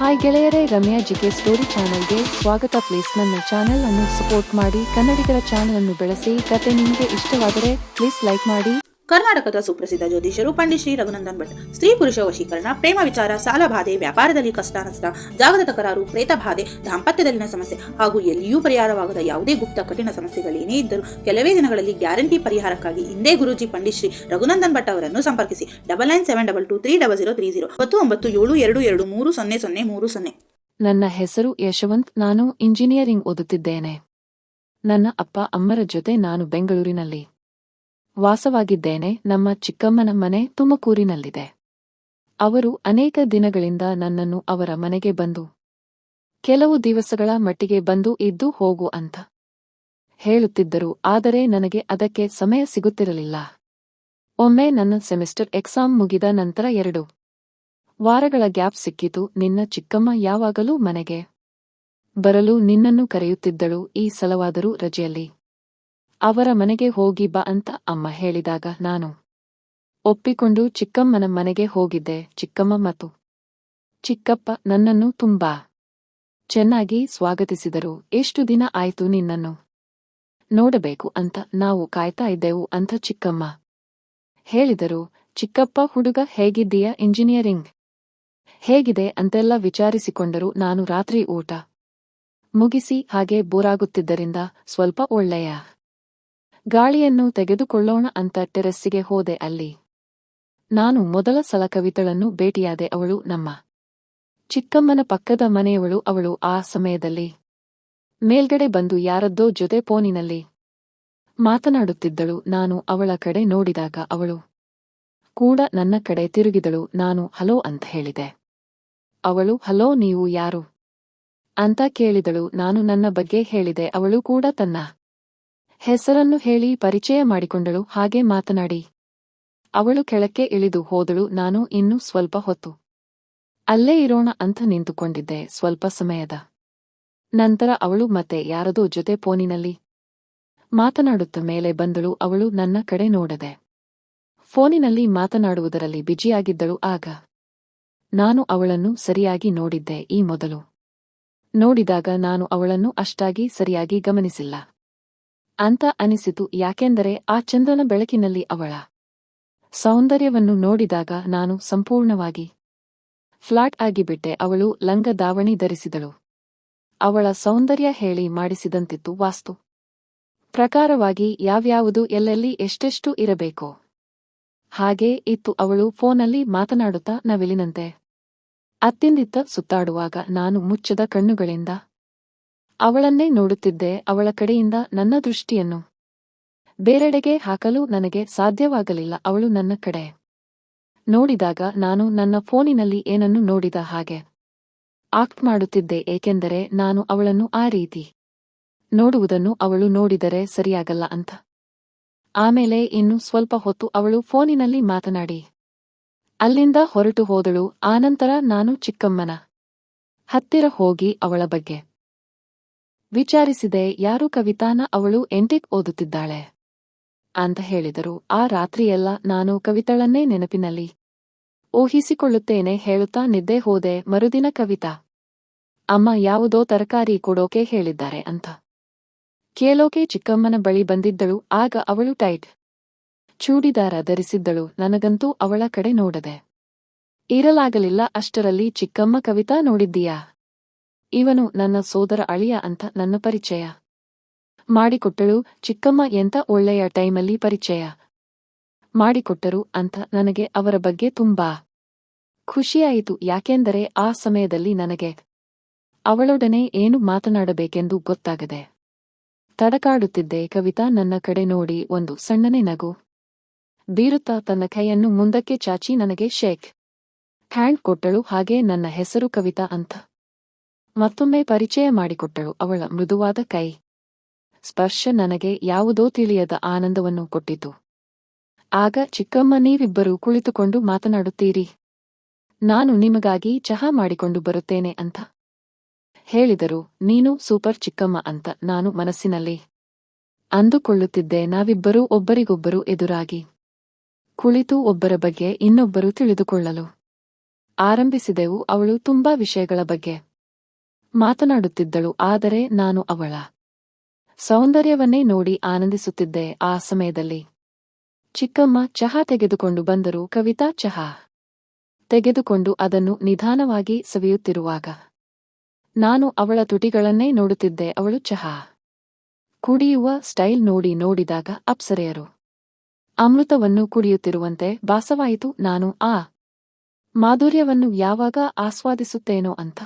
Hi ಗೆಳೆಯರೇ, Ramya GK story ಚಾನೆಲ್ಗೆ ಸ್ವಾಗತ. ಪ್ಲೀಸ್ ನನ್ನ ಚಾನೆಲ್ ಅನ್ನು ಸಪೋರ್ಟ್ ಮಾಡಿ. ಕನ್ನಡಿಗರ ಚಾನೆಲ್ ಅನ್ನು ಬೆಳೆಸಿ. ಕತೆ ನಿಮಗೆ ಇಷ್ಟವಾದರೆ ಪ್ಲೀಸ್ ಲೈಕ್ ಮಾಡಿ. ಕರ್ನಾಟಕದ ಸುಪ್ರಸಿದ್ಧ ಜ್ಯೋತಿಷರು ಪಂಡಿತ್ ಶ್ರೀ ರಘುನಂದನ್ ಭಟ್, ಸ್ತ್ರೀ ಪುರುಷ ವಶೀಕರಣ, ಪ್ರೇಮ ವಿಚಾರ, ಸಾಲ ಬಾಧೆ, ವ್ಯಾಪಾರದಲ್ಲಿ ಕಷ್ಟ ನಷ್ಟ ಜಾಗದ ತಕರಾರು ಪ್ರೇತ ಬಾಧೆ, ದಾಂಪತ್ಯದಲ್ಲಿನ ಸಮಸ್ಯೆ ಹಾಗೂ ಎಲ್ಲಿಯೂ ಪರಿಹಾರವಾಗದ ಯಾವುದೇ ಗುಪ್ತ ಕಠಿಣ ಸಮಸ್ಯೆಗಳೇನೇ ಇದ್ದರೂ ಕೆಲವೇ ದಿನಗಳಲ್ಲಿ ಗ್ಯಾರಂಟಿ ಪರಿಹಾರಕ್ಕಾಗಿ ಇಂದೇ ಗುರುಜಿ ಪಂಡಿತ್ ಶ್ರೀ ರಘುನಂದನ್ ಭಟ್ ಅವರನ್ನು ಸಂಪರ್ಕಿಸಿ. Double nine seven double two three double zero three zero ಒಂಬತ್ತು ಏಳು ಎರಡು ಎರಡು ಮೂರು ಸೊನ್ನೆ ಸೊನ್ನೆ ಮೂರು ಸೊನ್ನೆ. ನನ್ನ ಹೆಸರು ಯಶವಂತ್. ನಾನು ಇಂಜಿನಿಯರಿಂಗ್ ಓದುತ್ತಿದ್ದೇನೆ. ನನ್ನ ಅಪ್ಪ ಅಮ್ಮರ ಜೊತೆ ನಾನು ಬೆಂಗಳೂರಿನಲ್ಲಿ. ವಾಸವಾಗಿದ್ದೇನೆ. ನಮ್ಮ ಚಿಕ್ಕಮ್ಮನ ಮನೆ ತುಮಕೂರಿನಲ್ಲಿದೆ. ಅವರು ಅನೇಕ ದಿನಗಳಿಂದ ನನ್ನನ್ನು ಅವರ ಮನೆಗೆ ಬಂದು, ಕೆಲವು ದಿವಸಗಳ ಮಟ್ಟಿಗೆ ಬಂದು ಇದ್ದು ಹೋಗು ಅಂತ ಹೇಳುತ್ತಿದ್ದರು. ಆದರೆ ನನಗೆ ಅದಕ್ಕೆ ಸಮಯ ಸಿಗುತ್ತಿರಲಿಲ್ಲ. ಒಮ್ಮೆ ನನ್ನ ಸೆಮಿಸ್ಟರ್ ಎಕ್ಸಾಮ್ ಮುಗಿದ ನಂತರ ಎರಡು ವಾರಗಳ ಗ್ಯಾಪ್ ಸಿಕ್ಕಿತು. ನಿನ್ನ ಚಿಕ್ಕಮ್ಮ ಯಾವಾಗಲೂ ಮನೆಗೆ ಬರಲು ನಿನ್ನನ್ನು ಕರೆಯುತ್ತಿದ್ದಳು. ಈ ಸಲವಾದರೂ ರಜೆಯಲ್ಲಿ ಅವರ ಮನೆಗೆ ಹೋಗಿ ಬಾ ಅಂತ ಅಮ್ಮ ಹೇಳಿದಾಗ ನಾನು ಒಪ್ಪಿಕೊಂಡು ಚಿಕ್ಕಮ್ಮನ ಮನೆಗೆ ಹೋಗಿದ್ದೆ, ಚಿಕ್ಕಮ್ಮ ಮತ್ತು ಚಿಕ್ಕಪ್ಪ ನನ್ನನ್ನು ತುಂಬಾ ಚೆನ್ನಾಗಿ ಸ್ವಾಗತಿಸಿದರು. ಎಷ್ಟು ದಿನ ಆಯ್ತು ನಿನ್ನನ್ನು ನೋಡಬೇಕು ಅಂತ ನಾವು ಕಾಯ್ತಾ ಇದ್ದೆವು ಅಂತ ಚಿಕ್ಕಮ್ಮ ಹೇಳಿದರು. ಚಿಕ್ಕಪ್ಪ, ಹುಡುಗ ಹೇಗಿದ್ದೀಯ? ಇಂಜಿನಿಯರಿಂಗ್ ಹೇಗಿದೆ ಅಂತೆಲ್ಲ ವಿಚಾರಿಸಿಕೊಂಡರು. ನಾನು ರಾತ್ರಿ ಊಟ ಮುಗಿಸಿ ಹಾಗೆ ಬೋರಾಗುತ್ತಿದ್ದರಿಂದ ಸ್ವಲ್ಪ ಒಳ್ಳೆಯ ಗಾಳಿಯನ್ನು ತೆಗೆದುಕೊಳ್ಳೋಣ ಅಂತ ಟೆರೆಸ್ಸಿಗೆ ಹೋದೆ ಅಲ್ಲಿ. ನಾನು ಮೊದಲ ಸಲ ಕವಿತಳನ್ನು ಭೇಟಿಯಾದೆ ಅವಳು ನಮ್ಮ ಚಿಕ್ಕಮ್ಮನ ಪಕ್ಕದ ಮನೆಯವಳು ಅವಳು ಆ ಸಮಯದಲ್ಲಿ. ಮೇಲ್ಗಡೆ ಬಂದು ಯಾರದ್ದೋ ಜೊತೆ ಫೋನಿನಲ್ಲಿ ಮಾತನಾಡುತ್ತಿದ್ದಳು, ನಾನು ಅವಳ ಕಡೆ ನೋಡಿದಾಗ ಅವಳು ಕೂಡ ನನ್ನ ಕಡೆ ತಿರುಗಿದಳು, ನಾನು ಹಲೋ ಅಂತ ಹೇಳಿದೆ. ಅವಳು, ಹಲೋ, ನೀವು ಯಾರು? ಅಂತ ಕೇಳಿದಳು, ನಾನು ನನ್ನ ಬಗ್ಗೆ ಹೇಳಿದೆ, ಅವಳು ಕೂಡ ತನ್ನ ಹೆಸರನ್ನು ಹೇಳಿ ಪರಿಚಯ ಮಾಡಿಕೊಂಡಳು, ಹಾಗೆ ಮಾತನಾಡಿ. ಅವಳು ಕೆಳಕ್ಕೆ ಇಳಿದು ಹೋದಳು, ನಾನು ಇನ್ನೂ ಸ್ವಲ್ಪ ಹೊತ್ತು. ಅಲ್ಲೇ ಇರೋಣ ಅಂತ ನಿಂತುಕೊಂಡಿದ್ದೆ, ಸ್ವಲ್ಪ ಸಮಯದ ನಂತರ ಅವಳು ಮತ್ತೆ ಯಾರದೋ ಜೊತೆ ಫೋನಿನಲ್ಲಿ ಮಾತನಾಡುತ್ತ ಮೇಲೆ ಬಂದಳು, ಅವಳು ನನ್ನ ಕಡೆ ನೋಡದೆ. ಫೋನಿನಲ್ಲಿ ಮಾತನಾಡುವುದರಲ್ಲಿ ಬಿಜಿಯಾಗಿದ್ದಳು ಆಗ ನಾನು ಅವಳನ್ನು ಸರಿಯಾಗಿ ನೋಡಿದ್ದೆ, ಈ ಮೊದಲು ನೋಡಿದಾಗ ನಾನು ಅವಳನ್ನು ಅಷ್ಟಾಗಿ ಸರಿಯಾಗಿ ಗಮನಿಸಿಲ್ಲ. ಅಂತ ಅನಿಸಿತು. ಯಾಕೆಂದರೆ ಆ ಚಂದ್ರನ ಬೆಳಕಿನಲ್ಲಿ ಅವಳ ಸೌಂದರ್ಯವನ್ನು ನೋಡಿದಾಗ ನಾನು ಸಂಪೂರ್ಣವಾಗಿ ಫ್ಲಾಟ್ ಆಗಿಬಿಟ್ಟೆ. ಅವಳು ಲಂಗ ದಾವಣಿ ಧರಿಸಿದಳು. ಅವಳ ಸೌಂದರ್ಯ ಹೇಳಿ ಮಾಡಿಸಿದಂತಿತ್ತು ವಾಸ್ತು. ಪ್ರಕಾರವಾಗಿ ಯಾವ್ಯಾವುದು ಎಲ್ಲೆಲ್ಲಿ ಎಷ್ಟೆಷ್ಟು ಇರಬೇಕೋ ಹಾಗೆ ಇತ್ತು. ಅವಳು ಫೋನಲ್ಲಿ ಮಾತನಾಡುತ್ತಾ ನವಿಲಿನಂತೆ ಅತ್ತಿಂದಿತ್ತ ಸುತ್ತಾಡುವಾಗ ನಾನು ಮುಚ್ಚದ ಕಣ್ಣುಗಳಿಂದ ಅವಳನ್ನೇ ನೋಡುತ್ತಿದ್ದೆ ಅವಳ ಕಡೆಯಿಂದ ನನ್ನ ದೃಷ್ಟಿಯನ್ನು. ಬೇರೆಡೆಗೆ ಹಾಕಲು ನನಗೆ ಸಾಧ್ಯವಾಗಲಿಲ್ಲ ಅವಳು ನನ್ನ ಕಡೆ. ನೋಡಿದಾಗ ನಾನು ನನ್ನ ಫೋನಿನಲ್ಲಿ ಏನನ್ನು ನೋಡಿದ ಹಾಗೆ. ಆಕ್ಟ್ ಮಾಡುತ್ತಿದ್ದೆ ಏಕೆಂದರೆ ನಾನು ಅವಳನ್ನು ಆ ರೀತಿ ನೋಡುವುದನ್ನು ಅವಳು ನೋಡಿದರೆ ಸರಿಯಾಗಲ್ಲ ಅಂತ. ಆಮೇಲೆ ಇನ್ನು ಸ್ವಲ್ಪ ಹೊತ್ತು ಅವಳು ಫೋನಿನಲ್ಲಿ ಮಾತನಾಡಿ. ಅಲ್ಲಿಂದ ಹೊರಟು ಹೋದಳು, ಆನಂತರ ನಾನು ಚಿಕ್ಕಮ್ಮನ ಹತ್ತಿರ ಹೋಗಿ ಅವಳ ಬಗ್ಗೆ. ವಿಚಾರಿಸಿದೆ, ಯಾರು ಕವಿತಾನ ಅವಳು ಎಂಟಿಕ್ ಓದುತ್ತಿದ್ದಾಳೆ? ಅಂತ ಹೇಳಿದರು. ಆ ರಾತ್ರಿಯೆಲ್ಲ ನಾನು ಕವಿತಳನ್ನೇ ನೆನಪಿನಲ್ಲಿ ಊಹಿಸಿಕೊಳ್ಳುತ್ತೇನೆ ಹೇಳುತ್ತಾ ನಿದ್ದೆ ಹೋದೆ, ಮರುದಿನ ಕವಿತಾ. ಅಮ್ಮ ಯಾವುದೋ ತರಕಾರಿ ಕೊಡೋಕೆ ಹೇಳಿದ್ದಾರೆ ಅಂತ. ಕೇಳೋಕೆ ಚಿಕ್ಕಮ್ಮನ ಬಳಿ ಬಂದಿದ್ದಳು, ಆಗ ಅವಳು ಟೈಟ್ ಚೂಡಿದಾರ ಧರಿಸಿದ್ದಳು, ನನಗಂತೂ ಅವಳ ಕಡೆ ನೋಡದೆ. ಇರಲಾಗಲಿಲ್ಲ, ಅಷ್ಟರಲ್ಲಿ ಚಿಕ್ಕಮ್ಮ ಕವಿತಾ ನೋಡಿದ್ದೀಯಾ? ಇವನು ನನ್ನ ಸೋದರ ಅಳಿಯ ಅಂತ ನನ್ನ ಪರಿಚಯ. ಮಾಡಿಕೊಟ್ಟಳು ಚಿಕ್ಕಮ್ಮ ಎಂತ ಒಳ್ಳೆಯ ಟೈಮಲ್ಲಿ ಪರಿಚಯ. ಮಾಡಿಕೊಟ್ಟರು ಅಂತ ನನಗೆ ಅವರ ಬಗ್ಗೆ ತುಂಬಾ ಖುಷಿಯಾಯಿತು. ಯಾಕೆಂದರೆ ಆ ಸಮಯದಲ್ಲಿ ನನಗೆ ಅವಳೊಡನೆ ಏನು ಮಾತನಾಡಬೇಕೆಂದು ಗೊತ್ತಾಗದೆ ತಡಕಾಡುತ್ತಿದ್ದೆ. ಕವಿತಾ ನನ್ನ ಕಡೆ ನೋಡಿ ಒಂದು ಸಣ್ಣನೆ ನಗು ಬೀರುತ್ತಾ ತನ್ನ ಕೈಯನ್ನು ಮುಂದಕ್ಕೆ ಚಾಚಿ ನನಗೆ ಶೇಕ್ ಹ್ಯಾಂಡ್ ಕೊಟ್ಟಳು. ಹಾಗೆ ನನ್ನ ಹೆಸರು ಕವಿತಾ ಅಂತ ಮತ್ತೊಮ್ಮೆ ಪರಿಚಯ ಮಾಡಿಕೊಟ್ಟಳು ಅವಳ ಮೃದುವಾದ ಕೈ. ಸ್ಪರ್ಶ ನನಗೆ ಯಾವುದೋ ತಿಳಿಯದ ಆನಂದವನ್ನು ಕೊಟ್ಟಿತು. ಆಗ ಚಿಕ್ಕಮ್ಮ ನೀವಿಬ್ಬರೂ ಕುಳಿತುಕೊಂಡು ಮಾತನಾಡುತ್ತೀರಿ. ನಾನು ನಿಮಗಾಗಿ ಚಹಾ ಮಾಡಿಕೊಂಡು ಬರುತ್ತೇನೆ ಅಂತ ಹೇಳಿದರು. ನೀನು ಸೂಪರ್ ಚಿಕ್ಕಮ್ಮ ಅಂತ ನಾನು ಮನಸ್ಸಿನಲ್ಲಿ ಅಂದುಕೊಳ್ಳುತ್ತಿದ್ದೆ. ನಾವಿಬ್ಬರೂ ಒಬ್ಬರಿಗೊಬ್ಬರು ಎದುರಾಗಿ ಕುಳಿತು ಒಬ್ಬರ ಬಗ್ಗೆ ಇನ್ನೊಬ್ಬರು ತಿಳಿದುಕೊಳ್ಳಲು ಆರಂಭಿಸಿದೆವು. ಅವಳು ತುಂಬಾ ವಿಷಯಗಳ ಬಗ್ಗೆ ಮಾತನಾಡುತ್ತಿದ್ದಳು, ಆದರೆ ನಾನು ಅವಳ ಸೌಂದರ್ಯವನ್ನೇ ನೋಡಿ ಆನಂದಿಸುತ್ತಿದ್ದೆ ಆ ಸಮಯದಲ್ಲಿ. ಚಿಕ್ಕಮ್ಮ ಚಹಾ ತೆಗೆದುಕೊಂಡು ಬಂದರು, ಕವಿತಾ ಚಹಾ ತೆಗೆದುಕೊಂಡು ಅದನ್ನು ನಿಧಾನವಾಗಿ ಸವಿಯುತ್ತಿರುವಾಗ. ನಾನು ಅವಳ ತುಟಿಗಳನ್ನೇ ನೋಡುತ್ತಿದ್ದೆ, ಅವಳು ಚಹಾ ಕುಡಿಯುವ ಸ್ಟೈಲ್ ನೋಡಿ ನೋಡಿದಾಗ ಅಪ್ಸರೆಯರು ಅಮೃತವನ್ನು ಕುಡಿಯುತ್ತಿರುವಂತೆ ಭಾಸವಾಯಿತು ನಾನು ಆ ಮಾಧುರ್ಯವನ್ನು ಯಾವಾಗ ಆಸ್ವಾದಿಸುತ್ತೇನೋ ಅಂತ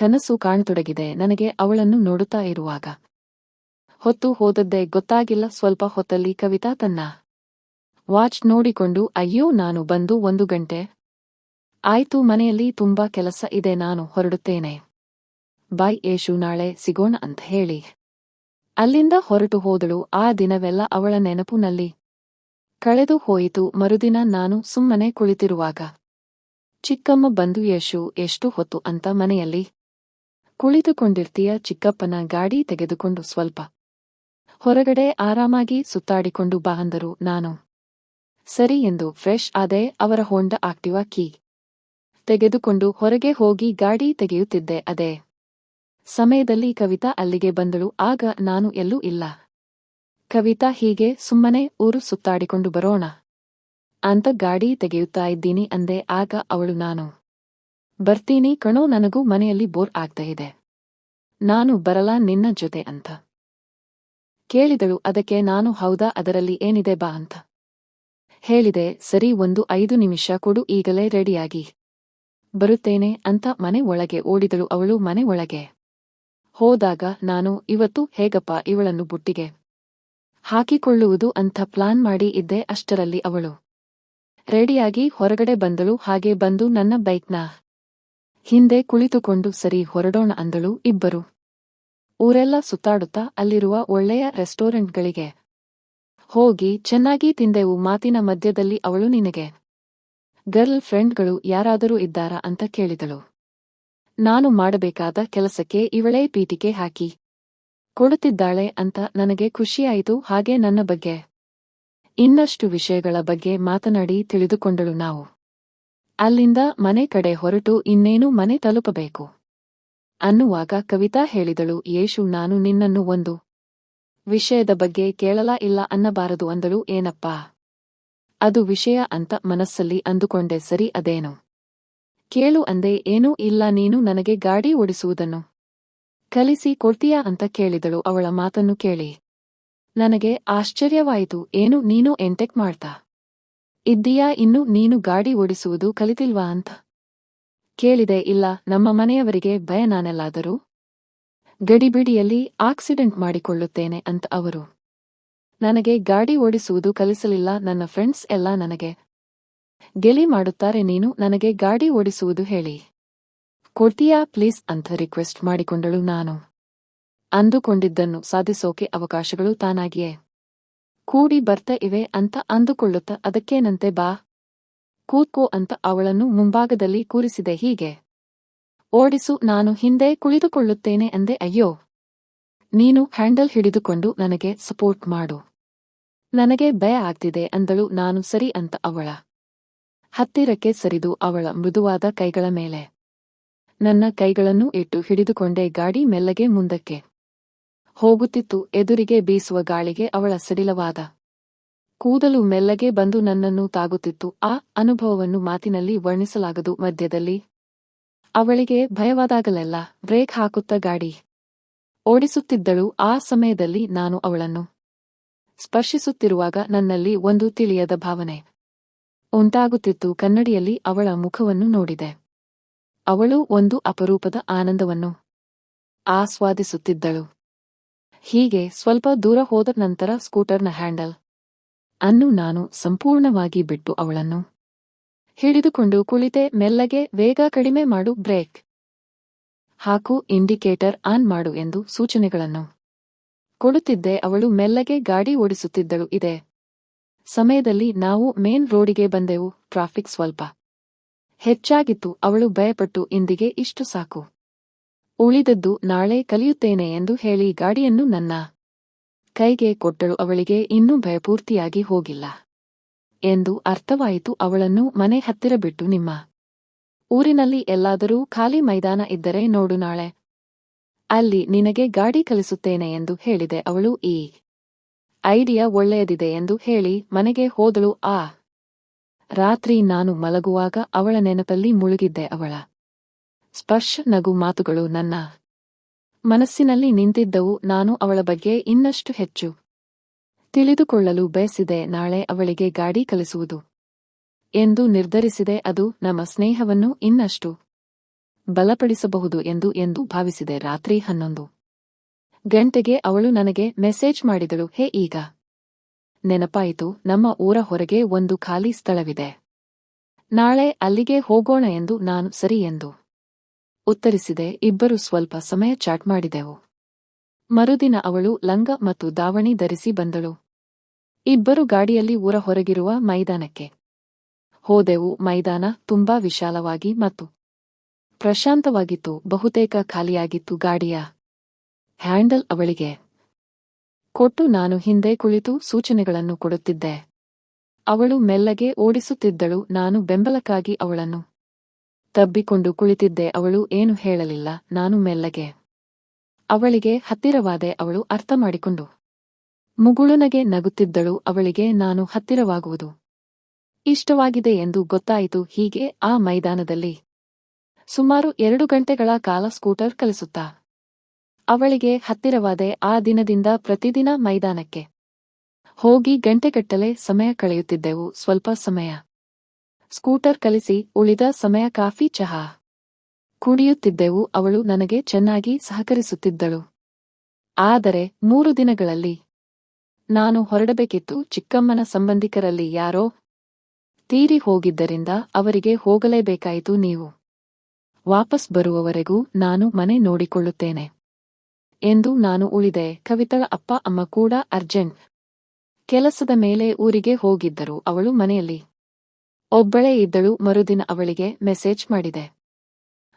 ಕನಸು ಕಾಣತೊಡಗಿದೆ. ನನಗೆ ಅವಳನ್ನು ನೋಡುತ್ತಾ ಇರುವಾಗ. ಹೊತ್ತು ಹೋದದ್ದೇ ಗೊತ್ತಾಗಿಲ್ಲ. ಸ್ವಲ್ಪ ಹೊತ್ತಲ್ಲಿ ಕವಿತಾ ತನ್ನ ವಾಚ್ ನೋಡಿಕೊಂಡು, ಅಯ್ಯೋ, ನಾನು ಬಂದು ಒಂದು ಗಂಟೆ ಆಯ್ತು, ಮನೆಯಲ್ಲಿ ತುಂಬಾ ಕೆಲಸ ಇದೆ, ನಾನು ಹೊರಡುತ್ತೇನೆ. ಬಾಯ್ ಏಷು ನಾಳೆ ಸಿಗೋಣ ಅಂತ ಹೇಳಿ. ಅಲ್ಲಿಂದ ಹೊರಟು ಹೋದಳು. ಆ ದಿನವೆಲ್ಲ ಅವಳ ನೆನಪುನಲ್ಲಿ ಕಳೆದು ಹೋಯಿತು. ಮರುದಿನ ನಾನು ಸುಮ್ಮನೆ ಕುಳಿತಿರುವಾಗ, ಚಿಕ್ಕಮ್ಮ ಬಂದು ಯಶು ಎಷ್ಟು ಹೊತ್ತು ಅಂತ ಮನೆಯಲ್ಲಿ ಕುಳಿತುಕೊಂಡಿರ್ತೀಯ ಚಿಕ್ಕಪ್ಪನ ಗಾಡಿ ತೆಗೆದುಕೊಂಡು ಸ್ವಲ್ಪ ಹೊರಗಡೆ ಆರಾಮಾಗಿ ಸುತ್ತಾಡಿಕೊಂಡು ಬಾ ನಾನು. ಸರಿ ಎಂದು ಫ್ರೆಶ್ ಆದೆ ಅವರ ಹೊಂಡ ಆಕ್ಟಿವಾ ಕೀ ತೆಗೆದುಕೊಂಡು ಹೊರಗೆ ಹೋಗಿ ಗಾಡಿ ತೆಗೆಯುತ್ತಿದ್ದೆ ಅದೇ ಸಮಯದಲ್ಲಿ ಕವಿತಾ ಅಲ್ಲಿಗೆ ಬಂದಳು ಆಗ ನಾನು ಎಲ್ಲೂ ಇಲ್ಲ. ಕವಿತಾ ಹೀಗೆ ಸುಮ್ಮನೆ ಊರು ಸುತ್ತಾಡಿಕೊಂಡು ಬರೋಣ. ಅಂತ ಗಾಡಿ ತೆಗೆಯುತ್ತಾ ಇದ್ದೀನಿ ಅಂದೆ ಆಗ ಅವಳು ನಾನು ಬರ್ತೀನಿ ಕಣೋ, ನನಗೂ ಮನೆಯಲ್ಲಿ ಬೋರ್ ಆಗ್ತಾ ಇದೆ. ನಾನು ಬರಲ್ಲ ನಿನ್ನ ಜೊತೆ ಅಂತ. ಕೇಳಿದಳು ಅದಕ್ಕೆ, ನಾನು ಹೌದಾ, ಅದರಲ್ಲಿ ಏನಿದೆ ಬಾ ಅಂತ. ಹೇಳಿದೆ, ಸರಿ, ಒಂದು ಐದು ನಿಮಿಷ ಕೊಡು, ಈಗಲೇ ರೆಡಿಯಾಗಿ. ಬರುತ್ತೇನೆ ಅಂತ ಮನೆ ಒಳಗೆ ಓಡಿದಳು ಅವಳು ಮನೆ ಒಳಗೆ. ಹೋದಾಗ ನಾನು, ಇವತ್ತು ಹೇಗಪ್ಪ ಇವಳನ್ನು ಬುಟ್ಟಿಗೆ ಹಾಕಿಕೊಳ್ಳುವುದು ಅಂತ ಪ್ಲಾನ್ ಮಾಡಿ ಇದ್ದೆ ಅಷ್ಟರಲ್ಲಿ ಅವಳು. ರೆಡಿಯಾಗಿ ಹೊರಗಡೆ ಬಂದಳು, ಹಾಗೆ ಬಂದು ನನ್ನ ಬೈಕ್ನ ಹಿಂದೆ ಕುಳಿತುಕೊಂಡು ಸರಿ ಹೊರಡೋಣ ಅಂದಳು ಇಬ್ಬರು. ಊರೆಲ್ಲ ಸುತ್ತಾಡುತ್ತಾ ಅಲ್ಲಿರುವ ಒಳ್ಳೆಯ ರೆಸ್ಟೋರೆಂಟ್ಗಳಿಗೆ. ಹೋಗಿ ಚೆನ್ನಾಗಿ ತಿಂದೆವು ಮಾತಿನ ಮಧ್ಯದಲ್ಲಿ ಅವಳು ನಿನಗೆ. ಗರ್ಲ್ ಫ್ರೆಂಡ್ಗಳು ಯಾರಾದರೂ ಇದ್ದಾರಾ ಅಂತ ಕೇಳಿದಳು. ನಾನು ಮಾಡಬೇಕಾದ ಕೆಲಸಕ್ಕೆ ಇವಳೇ ಪೀಠಿಕೆ ಹಾಕಿ. ಕೊಡುತ್ತಿದ್ದಾಳೆ ಅಂತ ನನಗೆ ಖುಷಿಯಾಯಿತು ಹಾಗೆ ನನ್ನ ಬಗ್ಗೆ. ಇನ್ನಷ್ಟು ವಿಷಯಗಳ ಬಗ್ಗೆ ಮಾತನಾಡಿ ತಿಳಿದುಕೊಂಡಳು ನಾವು. ಅಲ್ಲಿಂದ ಮನೆ ಕಡೆ ಹೊರಟು ಇನ್ನೇನು ಮನೆ ತಲುಪಬೇಕು? ಅನ್ನುವಾಗ ಕವಿತಾ ಹೇಳಿದಳು ಯೇಷು ನಾನು ನಿನ್ನನ್ನು ಒಂದು ವಿಷಯದ ಬಗ್ಗೆ ಕೇಳಲಾ ಇಲ್ಲ ಅನ್ನಬಾರದು ಅಂದಳು, ಏನಪ್ಪಾ? ಅದು ವಿಷಯ ಅಂತ ಮನಸ್ಸಲ್ಲಿ ಅಂದುಕೊಂಡೆ, ಸರಿ ಅದೇನು? ಕೇಳು ಅಂದೆ, ಏನೂ ಇಲ್ಲ, ನೀನು ನನಗೆ ಗಾಡಿ ಓಡಿಸುವುದನ್ನು ಕಲಿಸಿ ಕೊಡ್ತೀಯಾ ಅಂತ ಕೇಳಿದಳು, ಅವಳ ಮಾತನ್ನು ಕೇಳಿ. ನನಗೆ ಆಶ್ಚರ್ಯವಾಯಿತು, ಏನು, ನೀನು ಎಂಟೆಕ್ ಮಾಡ್ತಾ? ಇದ್ದೀಯಾ, ಇನ್ನು ನೀನು ಗಾಡಿ ಓಡಿಸುವುದು ಕಲಿತಿಲ್ವಾ ಅಂತ? ಕೇಳಿದೆ, ಇಲ್ಲ, ನಮ್ಮ ಮನೆಯವರಿಗೆ ಭಯ ನಾನೆಲ್ಲಾದರೂ? ಗಡಿಬಿಡಿಯಲ್ಲಿ ಆಕ್ಸಿಡೆಂಟ್ ಮಾಡಿಕೊಳ್ಳುತ್ತೇನೆ ಅಂತ ಅವರು. ನನಗೆ ಗಾಡಿ ಓಡಿಸುವುದು ಕಲಿಸಲಿಲ್ಲ, ನನ್ನ ಫ್ರೆಂಡ್ಸ್ ಎಲ್ಲ ನನಗೆ. ಗೆಲಿ ಮಾಡುತ್ತಾರೆ, ನೀನು ನನಗೆ ಗಾಡಿ ಓಡಿಸುವುದು ಹೇಳಿ. ಕೊಡ್ತೀಯಾ, ಪ್ಲೀಸ್, ಅಂತ ರಿಕ್ವೆಸ್ಟ್ ಮಾಡಿಕೊಂಡಳು ನಾನು. ಅಂದುಕೊಂಡಿದ್ದನ್ನು ಸಾಧಿಸೋಕೆ ಅವಕಾಶಗಳು ತಾನಾಗಿಯೇ. ಕೂಡಿ ಬರ್ತಾ ಇವೆ ಅಂತ ಅಂದುಕೊಳ್ಳುತ್ತ ಅದಕ್ಕೇನಂತೆ ಬಾ. ಕೂತ್ಕೋ ಅಂತ ಅವಳನ್ನು ಮುಂಭಾಗದಲ್ಲಿ ಕೂರಿಸಿದೆ ಹೀಗೆ. ಓಡಿಸು, ನಾನು ಹಿಂದೆ ಕುಳಿತುಕೊಳ್ಳುತ್ತೇನೆ ಅಂದೆ, ಅಯ್ಯೋ. ನೀನು ಹ್ಯಾಂಡಲ್ ಹಿಡಿದುಕೊಂಡು ನನಗೆ ಸಪೋರ್ಟ್ ಮಾಡು. ನನಗೆ ಭಯ ಆಗ್ತಿದೆ ಅಂದಳು ನಾನು ಸರಿ ಅಂತ ಅವಳ. ಹತ್ತಿರಕ್ಕೆ ಸರಿದು ಅವಳ ಮೃದುವಾದ ಕೈಗಳ ಮೇಲೆ. ನನ್ನ ಕೈಗಳನ್ನು ಇಟ್ಟು ಹಿಡಿದುಕೊಂಡೆ ಗಾಡಿ ಮೆಲ್ಲಗೆ ಮುಂದಕ್ಕೆ. ಹೋಗುತ್ತಿತ್ತು, ಎದುರಿಗೆ ಬೀಸುವ ಗಾಳಿಗೆ ಅವಳ ಸಡಿಲವಾದ ಕೂದಲು ಮೆಲ್ಲಗೆ ಬಂದು ನನ್ನನ್ನು ತಾಗುತ್ತಿತ್ತು. ಆ ಅನುಭವವನ್ನು ಮಾತಿನಲ್ಲಿ ವರ್ಣಿಸಲಾಗದು. ಮಧ್ಯದಲ್ಲಿ ಅವಳಿಗೆ ಭಯವಾದಾಗಲೆಲ್ಲ, ಬ್ರೇಕ್ ಹಾಕುತ್ತ ಗಾಡಿ ಓಡಿಸುತ್ತಿದ್ದಳು. ಆ ಸಮಯದಲ್ಲಿ ನಾನು ಅವಳನ್ನು ಸ್ಪರ್ಶಿಸುತ್ತಿರುವಾಗ ನನ್ನಲ್ಲಿ ಒಂದು ತಿಳಿಯದ ಭಾವನೆ ಉಂಟಾಗುತ್ತಿತ್ತು. ಕನ್ನಡಿಯಲ್ಲಿ ಅವಳ ಮುಖವನ್ನು ನೋಡಿದೆ. ಅವಳು ಒಂದು ಅಪರೂಪದ ಆನಂದವನ್ನು ಆಸ್ವಾದಿಸುತ್ತಿದ್ದಳು. ಹೀಗೆ ಸ್ವಲ್ಪ ದೂರ ಹೋದ ನಂತರ ಸ್ಕೂಟರ್ನ ಹ್ಯಾಂಡಲ್ ಅನ್ನು ನಾನು ಸಂಪೂರ್ಣವಾಗಿ ಬಿಟ್ಟು ಅವಳನ್ನು ಹಿಡಿದುಕೊಂಡು ಕುಳಿತೆ ಮೆಲ್ಲಗೆ ವೇಗ ಕಡಿಮೆ ಮಾಡು, ಬ್ರೇಕ್ ಹಾಕು, ಇಂಡಿಕೇಟರ್ ಆನ್ ಮಾಡು ಎಂದು ಸೂಚನೆಗಳನ್ನು ಕೊಡುತ್ತಿದ್ದೆ ಅವಳು ಮೆಲ್ಲಗೆ ಗಾಡಿ ಓಡಿಸುತ್ತಿದ್ದಳು. ಇದೆ ಸಮಯದಲ್ಲಿ ನಾವು ಮೇನ್ ರೋಡಿಗೆ ಬಂದೆವು. ಟ್ರಾಫಿಕ್ ಸ್ವಲ್ಪ ಹೆಚ್ಚಾಗಿತ್ತು. ಅವಳು ಭಯಪಟ್ಟು, ಇಂದಿಗೆ ಇಷ್ಟು ಸಾಕು. ಉಳಿದದ್ದು ನಾಳೆ ಕಲಿಯುತ್ತೇನೆ ಎಂದು ಹೇಳಿ ಗಾಡಿಯನ್ನು ನನ್ನ ಕೈಗೆ ಕೊಟ್ಟಳು. ಅವಳಿಗೆ ಇನ್ನೂ ಭಯಪೂರ್ತಿಯಾಗಿ ಹೋಗಿಲ್ಲ ಎಂದು ಅರ್ಥವಾಯಿತು. ಅವಳನ್ನು ಮನೆ ಹತ್ತಿರ ಬಿಟ್ಟು ನಿಮ್ಮ ಊರಿನಲ್ಲಿ ಎಲ್ಲಾದರೂ ಖಾಲಿ ಮೈದಾನ ಇದ್ದರೆ ನೋಡು ನಾಳೆ. ಅಲ್ಲಿ ನಿನಗೆ ಗಾಡಿ ಕಲಿಸುತ್ತೇನೆ ಎಂದು ಹೇಳಿದೆ. ಅವಳು, ಈ ಐಡಿಯಾ ಒಳ್ಳೆಯದಿದೆ ಎಂದು ಹೇಳಿ ಮನೆಗೆ ಹೋದಳು. ಆ ರಾತ್ರಿ ನಾನು ಮಲಗುವಾಗ ಅವಳ ನೆನಪಲ್ಲಿ ಮುಳುಗಿದ್ದೆ. ಅವಳ ಸ್ಪರ್ಶ ನಗು ಮಾತುಗಳು ನನ್ನ ಮನಸ್ಸಿನಲ್ಲಿ ನಿಂತಿದ್ದವು, ನಾನು ಅವಳ ಬಗ್ಗೆ ಇನ್ನಷ್ಟು ಹೆಚ್ಚು ತಿಳಿದುಕೊಳ್ಳಲು ಬಯಸಿದೆ, ನಾಳೆ ಅವಳಿಗೆ ಗಾಡಿ ಕಲಿಸುವುದು ಎಂದು ನಿರ್ಧರಿಸಿದೆ, ಅದು ನಮ್ಮ ಸ್ನೇಹವನ್ನು ಇನ್ನಷ್ಟು ಬಲಪಡಿಸಬಹುದು ಎಂದು ಎಂದು ಭಾವಿಸಿದೆ. ರಾತ್ರಿ ಹನ್ನೊಂದು ಗಂಟೆಗೆ ಅವಳು ನನಗೆ ಮೆಸೇಜ್ ಮಾಡಿದಳು, ಹೇ ಈಗ ನೆನಪಾಯಿತು, ನಮ್ಮ ಊರ ಹೊರಗೆ ಒಂದು ಖಾಲಿ ಸ್ಥಳವಿದೆ, ನಾಳೆ ಅಲ್ಲಿಗೆ ಹೋಗೋಣ ಎಂದು ನಾನು ಸರಿ ಎಂದು ಉತ್ತರಿಸಿದೆ, ಇಬ್ಬರು ಸ್ವಲ್ಪ ಸಮಯ ಚಾಟ್ ಮಾಡಿದೆವು. ಮರುದಿನ ಅವಳು ಲಂಗ ಮತ್ತು ದಾವಣಿ ಧರಿಸಿ ಬಂದಳು. ಇಬ್ಬರು ಗಾಡಿಯಲ್ಲಿ ಊರ ಹೊರಗಿರುವ ಮೈದಾನಕ್ಕೆ. ಹೋದೆವು, ಮೈದಾನ ತುಂಬಾ ವಿಶಾಲವಾಗಿ ಮತ್ತು ಪ್ರಶಾಂತವಾಗಿತ್ತು, ಬಹುತೇಕ ಖಾಲಿಯಾಗಿತ್ತು ಗಾಡಿಯ ಹ್ಯಾಂಡಲ್ ಅವಳಿಗೆ. ಕೊಟ್ಟು ನಾನು ಹಿಂದೆ ಕುಳಿತು ಸೂಚನೆಗಳನ್ನು ಕೊಡುತ್ತಿದ್ದೆ. ಅವಳು ಮೆಲ್ಲಗೆ ಓಡಿಸುತ್ತಿದ್ದಳು, ನಾನು ಬೆಂಬಲಕ್ಕಾಗಿ ಅವಳನ್ನು ತಬ್ಬಿಕೊಂಡು ಕುಳಿತಿದ್ದೆ, ಅವಳು ಏನು ಹೇಳಲಿಲ್ಲ, ನಾನು ಮೆಲ್ಲಗೆ. ಅವಳಿಗೆ ಹತ್ತಿರವಾದೆ ಅವಳು ಅರ್ಥ ಮಾಡಿಕೊಂಡು ಮುಗುಳುನಗೆ ನಗುತ್ತಿದ್ದಳು, ಅವಳಿಗೆ ನಾನು ಹತ್ತಿರವಾಗುವುದು. ಇಷ್ಟವಾಗಿದೆ ಎಂದು ಗೊತ್ತಾಯಿತು, ಹೀಗೆ ಆ ಮೈದಾನದಲ್ಲಿ. ಸುಮಾರು ಎರಡು ಗಂಟೆಗಳ ಕಾಲ ಸ್ಕೂಟರ್ ಕಲಿಸುತ್ತಾ. ಅವಳಿಗೆ ಹತ್ತಿರವಾದೆ ಆ ದಿನದಿಂದ ಪ್ರತಿದಿನ ಮೈದಾನಕ್ಕೆ. ಹೋಗಿ ಗಂಟೆಗಟ್ಟಲೆ ಸಮಯ ಕಳೆಯುತ್ತಿದ್ದೆವು, ಸ್ವಲ್ಪ ಸಮಯ. ಸ್ಕೂಟರ್ ಕಲಿಸಿ ಉಳಿದ ಸಮಯ ಕಾಫಿ ಚಹಾ. ಕುಡಿಯುತ್ತಿದ್ದೆವು, ಅವಳು ನನಗೆ ಚೆನ್ನಾಗಿ ಸಹಕರಿಸುತ್ತಿದ್ದಳು. ಆದರೆ, ಮೂರು ದಿನಗಳಲ್ಲಿ ನಾನು ಹೊರಡಬೇಕಿತ್ತು, ಚಿಕ್ಕಮ್ಮನ ಸಂಬಂಧಿಕರಲ್ಲಿ ಯಾರೋ ತೀರಿ ಹೋಗಿದ್ದರಿಂದ ಅವರಿಗೆ ಹೋಗಲೇಬೇಕಾಯಿತು ನೀವು. ವಾಪಸ್ ಬರುವವರೆಗೂ ನಾನು ಮನೆ ನೋಡಿಕೊಳ್ಳುತ್ತೇನೆ ಎಂದು ನಾನು ಉಳಿದೆ. ಕವಿತಳ ಅಪ್ಪ, ಅಮ್ಮ ಕೂಡ ಅರ್ಜೆಂಟ್ ಕೆಲಸದ ಮೇಲೆ ಊರಿಗೆ ಹೋಗಿದ್ದರು, ಅವಳು ಮನೆಯಲ್ಲಿ. ಒಬ್ಬಳೇ ಇದ್ದಳು ಮರುದಿನ ಅವಳಿಗೆ ಮೆಸೇಜ್ ಮಾಡಿದೆ.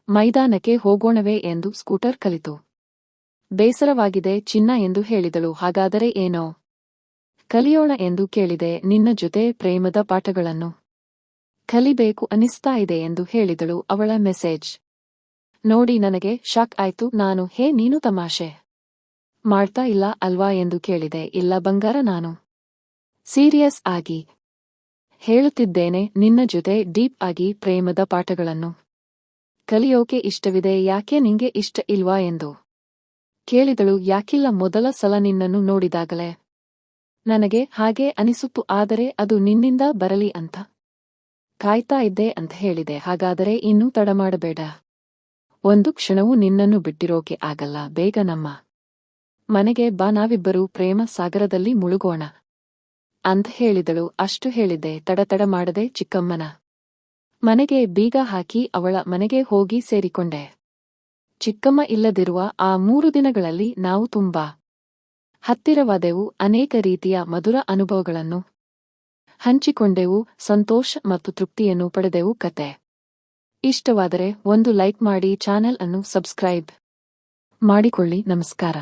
ಮೈದಾನಕ್ಕೆ ಹೋಗೋಣವೇ ಎಂದು ಸ್ಕೂಟರ್ ಕಲಿತು. ಬೇಸರವಾಗಿದೆ ಚಿನ್ನ ಎಂದು ಹೇಳಿದಳು, ಹಾಗಾದರೆ ಏನೋ? ಕಲಿಯೋಣ ಎಂದು ಕೇಳಿದೆ, ನಿನ್ನ ಜೊತೆ ಪ್ರೇಮದ ಪಾಠಗಳನ್ನು. ಕಲಿಬೇಕು ಅನಿಸ್ತಾ ಇದೆ ಎಂದು ಹೇಳಿದಳು ಅವಳ ಮೆಸೇಜ್. ನೋಡಿ, ನನಗೆ ಶಾಕ್ ಆಯ್ತು, ನಾನು ಹೇ, ನೀನು ತಮಾಷೆ. ಮಾಡ್ತಾ ಇಲ್ಲ ಅಲ್ವಾ ಎಂದು ಕೇಳಿದೆ, ಇಲ್ಲ ಬಂಗಾರ ನಾನು. ಸೀರಿಯಸ್ ಆಗಿ. ಹೇಳುತ್ತಿದ್ದೇನೆ ನಿನ್ನ ಜೊತೆ ಡೀಪ್ ಆಗಿ ಪ್ರೇಮದ ಪಾಠಗಳನ್ನು. ಕಲಿಯೋಕೆ ಇಷ್ಟವಿದೆ, ಯಾಕೆ ನಿಂಗೆ ಇಷ್ಟ ಇಲ್ವಾ ಎಂದು. ಕೇಳಿದಳು, ಯಾಕಿಲ್ಲ ಮೊದಲ ಸಲ ನಿನ್ನನ್ನು ನೋಡಿದಾಗಲೇ. ನನಗೆ ಹಾಗೆ ಅನಿಸುತ್ತು, ಆದರೆ ಅದು ನಿನ್ನಿಂದ ಬರಲಿ ಅಂತ. ಕಾಯ್ತಾ ಇದ್ದೆ ಅಂತ ಹೇಳಿದೆ, ಹಾಗಾದರೆ ಇನ್ನೂ ತಡಮಾಡಬೇಡ ಒಂದು ಕ್ಷಣವೂ ನಿನ್ನನ್ನು ಬಿಟ್ಟಿರೋಕೆ ಆಗಲ್ಲ, ಬೇಗ ನಮ್ಮ ಮನೆಗೆ ಬಾ, ನಾವಿಬ್ಬರೂ ಪ್ರೇಮ ಸಾಗರದಲ್ಲಿ ಮುಳುಗೋಣ. ಅಂತ ಹೇಳಿದಳು, ಅಷ್ಟು ಹೇಳಿದ್ದೆ, ತಡತಡ ಮಾಡದೆ ಚಿಕ್ಕಮ್ಮನ ಮನೆಗೆ ಬೀಗ ಹಾಕಿ ಅವಳ ಮನೆಗೆ ಹೋಗಿ ಸೇರಿಕೊಂಡೆ. ಚಿಕ್ಕಮ್ಮ ಇಲ್ಲದಿರುವ ಆ ಮೂರು ದಿನಗಳಲ್ಲಿ ನಾವು ತುಂಬಾ ಹತ್ತಿರವಾದೆವು, ಅನೇಕ ರೀತಿಯ ಮಧುರ ಅನುಭವಗಳನ್ನು ಹಂಚಿಕೊಂಡೆವು, ಸಂತೋಷ ಮತ್ತು ತೃಪ್ತಿಯನ್ನು ಪಡೆದೆವು ಕತೆ. ಇಷ್ಟವಾದರೆ ಒಂದು ಲೈಕ್ ಮಾಡಿ, ಚಾನೆಲ್ ಅನ್ನು ಸಬ್ಸ್ಕ್ರೈಬ್ ಮಾಡಿಕೊಳ್ಳಿ, ನಮಸ್ಕಾರ.